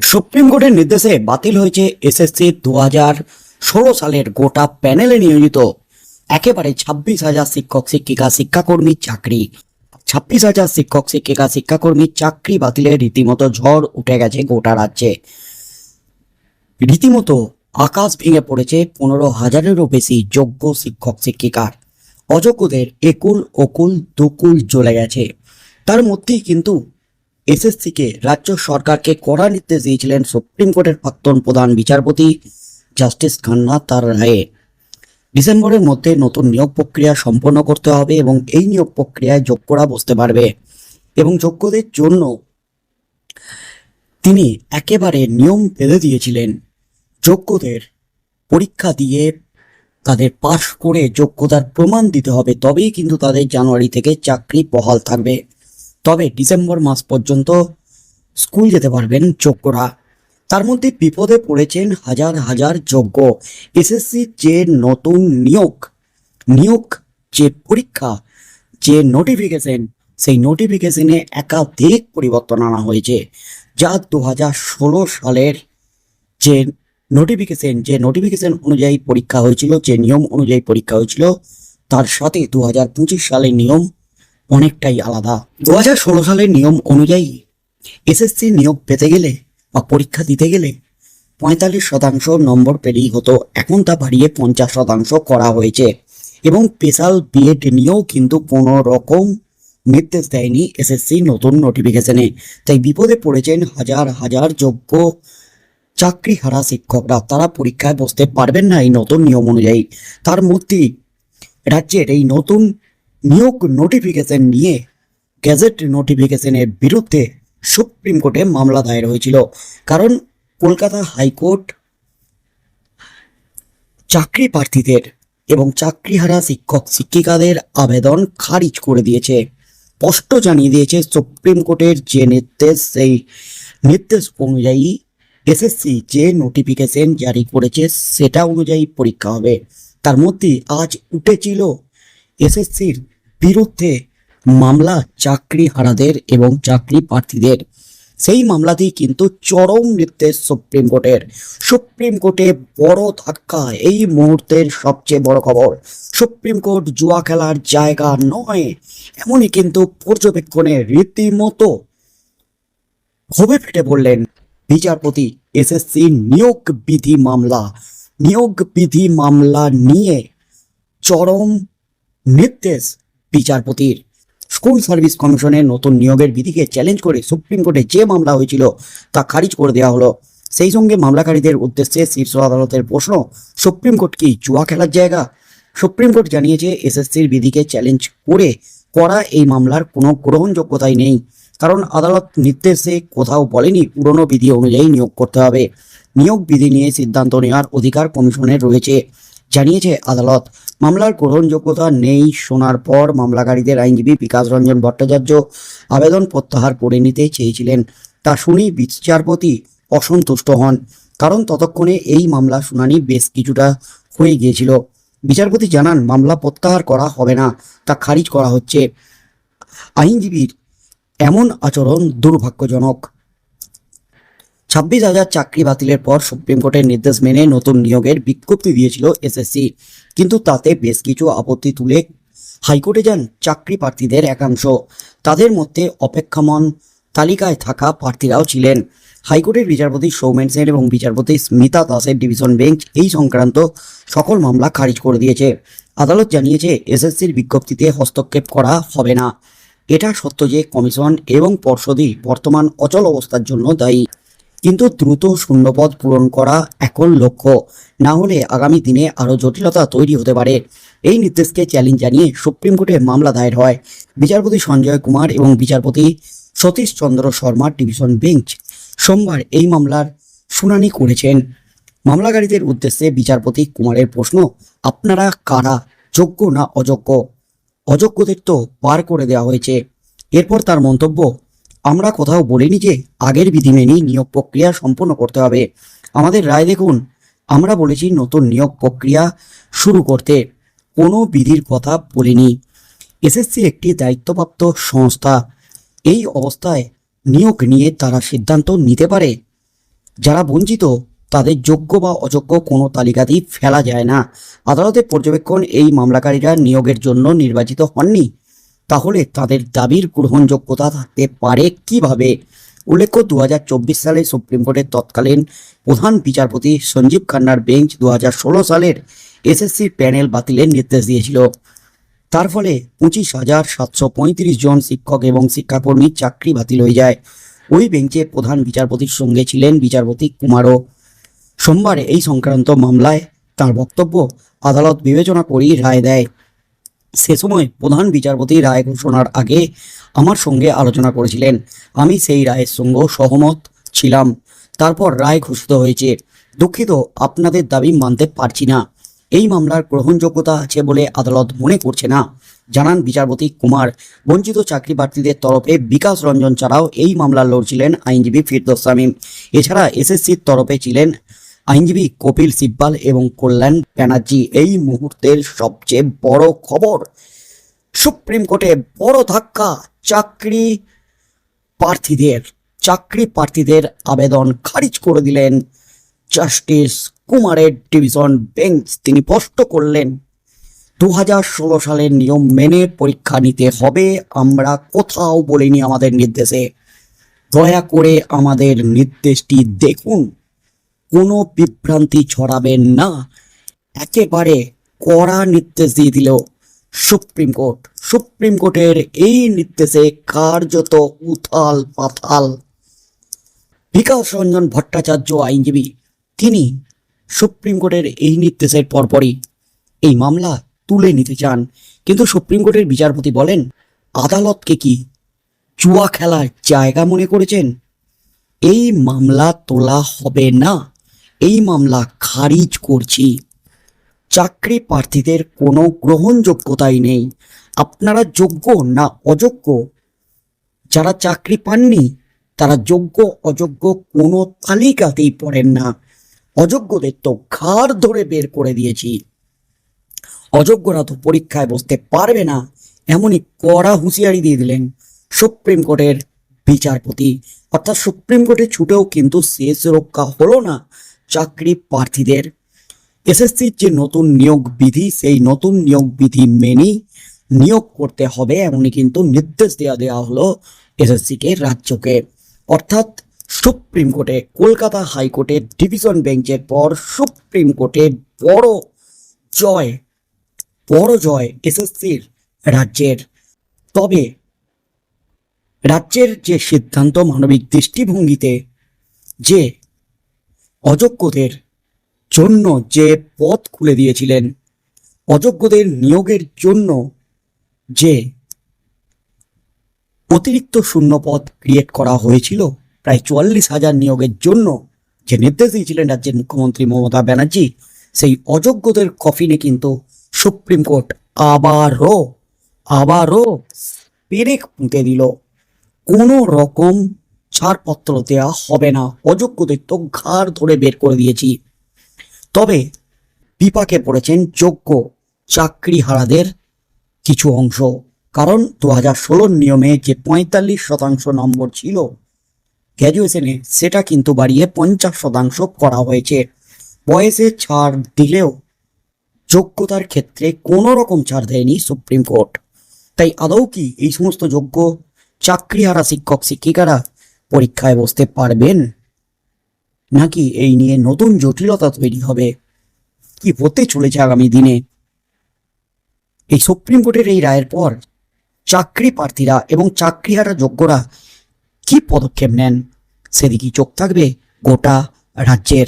Supreme কোর্টের নির্দেশে বাতিল হয়েছে এসএসসি দু হাজার ষোলো সালের গোটা প্যানেলে নিয়োজিত একেবারে ছাব্বিশ হাজার শিক্ষক, শিক্ষিকা শিক্ষাকর্মীর চাকরি। ছাব্বিশ হাজার শিক্ষক, শিক্ষিকা শিক্ষাকর্মীর চাকরি বাতিলের রীতিমতো ঝড় উঠে গেছে গোটা রাজ্যে। রীতিমতো আকাশ ভেঙে পড়েছে পনেরো হাজারেরও বেশি যোগ্য শিক্ষক, শিক্ষিকার। অযোগ্যদের একুল ওকুল দুকুল জ্বলে গেছে। তার মধ্যেই কিন্তু এসএসসিকে রাজ্য সরকারকে কড়া নির্দেশ দিয়েছিলেন সুপ্রিম কোর্টের প্রাক্তন প্রধান বিচারপতি জাস্টিস খান্না তার রায়ে। ডিসেম্বরের মধ্যে নতুন নিয়োগ প্রক্রিয়া সম্পন্ন করতে হবে এবং এই নিয়োগ প্রক্রিয়ায় যোগ্যরা বসতে পারবে এবং যোগ্যদের জন্য তিনি একেবারে নিয়ম বেঁধে দিয়েছিলেন। যোগ্যদের পরীক্ষা দিয়ে তাদের পাশ করে যোগ্যতার প্রমাণ দিতে হবে, তবেই কিন্তু তাদের জানুয়ারি থেকে চাকরি বহাল থাকবে। তবে ডিসেম্বর মাস পর্যন্ত স্কুল যেতে পারবেন যোগ্যরা। তার মধ্যে বিপদে পড়েছেন হাজার হাজার যোগ্য। এসএসসি যে নতুন নিয়োগ নিয়োগ যে পরীক্ষা, যে নোটিফিকেশন সেই নোটিফিকেশনে একাধিক পরিবর্তন আনা হয়েছে। যা দু হাজার ষোলো সালের যে নোটিফিকেশন যে নোটিফিকেশন অনুযায়ী পরীক্ষা হয়েছিল, যে নিয়ম অনুযায়ী পরীক্ষা হয়েছিল, তার সাথে দু হাজার পঁচিশ সালের নিয়ম অনেকটাই আলাদা। দু হাজার ষোলো সালের নিয়ম অনুযায়ী এসএসসি নিয়োগ পেতে গেলে বা পরীক্ষা দিতে গেলে পঁয়তাল্লিশ শতাংশ নম্বর পেলেই হতো। এখন তা বাড়িয়ে পঞ্চাশ শতাংশ করা হয়েছে। এবং স্পেশাল বিএড নিয়েও কিন্তু কোনো রকম নির্দেশ দেয়নি এসএসসি নতুন নোটিফিকেশনে তাই বিপদে পড়েছেন হাজার হাজার যোগ্য চাকরি হারা শিক্ষকরা। তারা পরীক্ষায় বসতে পারবেন না এই নতুন নিয়ম অনুযায়ী। তার মধ্যেই রাজ্যের এই নতুন নিয়োগ নোটিফিকেশন নিয়ে গ্যাজেট নোটিফিকেশনের বিরুদ্ধে সুপ্রিম কোর্টে মামলা দায়ের হয়েছিল। কারণ কলকাতা হাইকোর্ট চাকরি প্রার্থীদের এবং চাকরিহারা শিক্ষক শিক্ষিকাদের আবেদন খারিজ করে দিয়েছে। স্পষ্ট জানিয়ে দিয়েছে সুপ্রিম কোর্টের যে নির্দেশ, সেই নির্দেশ অনুযায়ী এসএসসি যে নোটিফিকেশন জারি করেছে, সেটা অনুযায়ী পরীক্ষা হবে। তার মধ্যে আজ উঠেছিল এসএসসির বিরুদ্ধে মামলা চাকরি হারাদের এবং চাকরি প্রার্থীদের। সেই মামলাটি কিন্তু চরম নির্দেশ সুপ্রিম কোর্টের। সুপ্রিম কোর্টে বড় ধাক্কা এই মুহূর্তের সবচেয়ে বড় খবর, সুপ্রিম কোর্ট জুয়া খেলার জায়গা নয়, এমনই কিন্তু পর্যবেক্ষণে রীতিমতো ক্ষোভে ফেটে পড়লেন বিচারপতি এসএসসি নিয়োগ বিধি মামলা। নিয়োগ বিধি মামলা নিয়ে চরম নির্দেশ বিচারপতির। স্কুল সার্ভিস কমিশনের নতুন নিয়োগের বিধিকে চ্যালেঞ্জ করে সুপ্রিম কোর্টে যে মামলা হয়েছিল তা খারিজ করে দেওয়া হলো। সেই সঙ্গে মামলাকারীদের উদ্দেশ্যে শীর্ষ আদালতের প্রশ্ন, সুপ্রিম কোর্ট কি জুয়া খেলার জায়গা? সুপ্রিম কোর্ট জানিয়েছে এসএসসির বিধিকে চ্যালেঞ্জ করে করা এই মামলার কোনো গ্রহণযোগ্যতাই নেই। কারণ আদালত নির্দেশে কোথাও বলেনি পুরনো বিধি অনুযায়ী নিয়োগ করতে হবে। নিয়োগ বিধি নিয়ে সিদ্ধান্ত নেওয়ার অধিকার কমিশনের রয়েছে। জানিয়েছে আদালত। মামলার গ্রহণযোগ্যতা নেই শোনার পর মামলাকারীদের আইনজীবী বিকাশ রঞ্জন ভট্টাচার্য আবেদন প্রত্যাহার করে নিতে চেয়েছিলেন। তা শুনি বিচারপতি অসন্তুষ্ট হন, কারণ ততক্ষণে এই মামলা শুনানি বেশ কিছুটা হয়ে গিয়েছিল। বিচারপতি জানান, মামলা প্রত্যাহার করা হবে না, তা খারিজ করা হচ্ছে। আইনজীবীর এমন আচরণ দুর্ভাগ্যজনক। ছাব্বিশ হাজার চাকরি বাতিলের পর সুপ্রিম কোর্টের নির্দেশ মেনে নতুন নিয়োগের বিজ্ঞপ্তি দিয়েছিল এসএসসি কিন্তু তাতে বেশ কিছু আপত্তি তুলে হাইকোর্টে যান চাকরি প্রার্থীদের একাংশ। তাদের মধ্যে অপেক্ষামন তালিকায় থাকা প্রার্থীরাও ছিলেন। হাইকোর্টের বিচারপতি সৌমেন সেন এবং বিচারপতি স্মিতা দাসের ডিভিশন বেঞ্চ এই সংক্রান্ত সকল মামলা খারিজ করে দিয়েছে। আদালত জানিয়েছে এসএসসির বিজ্ঞপ্তিতে হস্তক্ষেপ করা হবে না। এটা সত্য যে কমিশন এবং পর্ষদই বর্তমান অচল অবস্থার জন্য দায়ী। কিন্তু দ্রুত শূন্যপদ পূরণ করা এখন লক্ষ্য। না হলে আগামী দিনে আরও জটিলতা তৈরি হতে পারে। এই নির্দেশকে চ্যালেঞ্জ জানিয়ে সুপ্রিম কোর্টে মামলা দায়ের হয়। বিচারপতি সঞ্জয় কুমার এবং বিচারপতি সতীশ চন্দ্র শর্মার ডিভিশন বেঞ্চ সোমবার এই মামলার শুনানি করেছেন। মামলাকারীদের উদ্দেশ্যে বিচারপতি কুমারের প্রশ্ন, আপনারা কারা? যোগ্য না অযোগ্য? অযোগ্যদের তো পার করে দেওয়া হয়েছে। এরপর তার মন্তব্য আমরা কোথাও বলিনি যে আগের বিধি মেনেই নিয়োগ প্রক্রিয়া সম্পন্ন করতে হবে। আমাদের রায় দেখুন, আমরা বলেছি নতুন নিয়োগ প্রক্রিয়া শুরু করতে। কোনো বিধির কথা বলিনি। এসএসসি একটি দায়িত্বপ্রাপ্ত সংস্থা। এই অবস্থায় নিয়োগ নিয়ে তারা সিদ্ধান্ত নিতে পারে। যারা বঞ্চিত, তাদের যোগ্য বা অযোগ্য কোনো তালিকাতেই ফেলা যায় না। আদালতের পর্যবেক্ষণ, এই মামলাকারীরা নিয়োগের জন্য নির্বাচিত হননি। তাহলে তাদের দাবির গ্রহণযোগ্যতা থাকতে পারে কীভাবে? উল্লেখ্য দু হাজার চব্বিশ সালে সুপ্রিম কোর্টের তৎকালীন প্রধান বিচারপতি সঞ্জীব খান্নার বেঞ্চ দু হাজার ষোলো সালের এসএসসি প্যানেল বাতিলের নির্দেশ দিয়েছিল। তার ফলে পঁচিশ হাজার সাতশো পঁয়ত্রিশ জন শিক্ষক এবং শিক্ষাকর্মীর চাকরি বাতিল হয়ে যায়। ওই বেঞ্চে প্রধান বিচারপতির সঙ্গে ছিলেন বিচারপতি কুমারও। সোমবার এই সংক্রান্ত মামলায় তার বক্তব্য আদালত বিবেচনা করেই রায় দেয়। সে সময় প্রধান বিচারপতি রায় ঘোষণার আগে আমার সঙ্গে আলোচনা করেছিলেন। আমি সেই রায়ের সঙ্গে সহমত ছিলাম। তারপর রায় ঘোষিত হয়েছে, দুঃখিত, আপনাদের দাবি মানতে পারছি না। এই মামলার গ্রহণযোগ্যতা আছে বলে আদালত মনে করছে না। জানান বিচারপতি কুমার। বঞ্চিত চাকরি প্রার্থীদের তরফে বিকাশ রঞ্জন ছাড়াও এই মামলা লড়ছিলেন আইনজীবী ফিরদোস শামীম। এছাড়া এসএসসির তরফে ছিলেন আইনজীবী কপিল সিব্বাল এবং কল্যাণ ব্যানার্জি এই মুহূর্তের সবচেয়ে বড় খবর। সুপ্রিম কোর্টে বড় ধাক্কা, চাকরি প্রার্থীদের চাকরি প্রার্থীদের আবেদন খারিজ করে দিলেন জাস্টিস কুমারের ডিভিশন বেঞ্চ। তিনি স্পষ্ট করলেন দু হাজার ষোলো সালের নিয়ম মেনে পরীক্ষা নিতে হবে, আমরা কোথাও বলিনি আমাদের নির্দেশে। দয়া করে আমাদের নির্দেশটি দেখুন। কোনো বিভ্রান্তি ছড়াবেন না। একেবারে কড়া নির্দেশ দিয়ে দিল সুপ্রিম কোর্ট। সুপ্রিম কোর্টের এই নির্দেশে কার্যত উথাল পাথাল। বিকাশ রঞ্জন ভট্টাচার্য আইনজীবী, তিনি সুপ্রিম কোর্টের এই নির্দেশের পরপরই এই মামলা তুলে নিতে চান। কিন্তু সুপ্রিম কোর্টের বিচারপতি বলেন, আদালতকে কি জুয়া খেলার জায়গা মনে করেছেন? এই মামলা তোলা হবে না। এই মামলা খারিজ করছি। চাকরি প্রার্থীদের কোনো গ্রহণযোগ্যতাই নেই। আপনারা যোগ্য না অযোগ্য? যারা চাকরি পাননি, তারা যোগ্য অযোগ্য কোনো তালিকাতেই পড়েন না। অযোগ্যদের তো ঘাড় ধরে বের করে দিয়েছি। অযোগ্যরা তো পরীক্ষায় বসতে পারবে না, এমনই কড়া হুঁশিয়ারি দিয়ে দিলেন সুপ্রিম কোর্টের বিচারপতি। অর্থাৎ সুপ্রিম কোর্টে ছুটেও কিন্তু শেষ রক্ষা হলো না। চাকরি প্রার্থীদের। এসএসসির যে নতুন নিয়োগ বিধি, সেই নতুন নিয়োগ বিধি মেনেই নিয়োগ করতে হবে এমনই কিন্তু নির্দেশ দেওয়া দেওয়া হলো এসএসসিকে, রাজ্যকে। অর্থাৎ সুপ্রিম কোর্টে, কলকাতা হাইকোর্টের ডিভিশন বেঞ্চের পর সুপ্রিম কোর্টে বড় জয় বড় জয় এসএসসির রাজ্যের। তবে রাজ্যের যে সিদ্ধান্ত মানবিক দৃষ্টিভঙ্গিতে যে অযোগ্যদের জন্য যে পথ খুলে দিয়েছিলেন, অযোগ্যদের নিয়োগের জন্য যে অতিরিক্ত শূন্যপদ ক্রিয়েট করা হয়েছিল, প্রায় চুয়াল্লিশ হাজার নিয়োগের জন্য যে নির্দেশ দিয়েছিলেন রাজ্যের মুখ্যমন্ত্রী মমতা ব্যানার্জি, সেই অযোগ্যদের কফিনে কিন্তু সুপ্রিম কোর্ট আবারও আবারও পেরেক পুঁতে দিল। কোনো রকম ছাড়পত্র দেওয়া হবে না। অযোগ্যদের তো ঘাড় ধরে বের করে দিয়েছি। তবে বিপাকে পড়েছেন যোগ্য চাকরিহারাদের কিছু অংশ। কারণ দু হাজার ষোলোর নিয়মে যে পঁয়তাল্লিশ শতাংশ নম্বর ছিল, গ্র্যাজুয়েশনে সেটা কিন্তু বাড়িয়ে পঞ্চাশ শতাংশ করা হয়েছে। বয়সে ছাড় দিলেও যোগ্যতার ক্ষেত্রে কোনো রকম ছাড় দেয়নি সুপ্রিম কোর্ট। তাই আদৌ কি এই সমস্ত যোগ্য চাকরিহারা শিক্ষক, শিক্ষিকারা পরীক্ষায় বসতে পারবেন? নাকি এই নিয়ে নতুন জটিলতা তৈরি হবে? কি হতে চলেছে আগামী দিনে? এই সুপ্রিম কোর্টের এই রায়ের পর চাকরি প্রার্থীরা এবং চাকরিহারা যোগ্যরা কি পদক্ষেপ নেন? সেদিকে চোখ থাকবে গোটা রাজ্যের।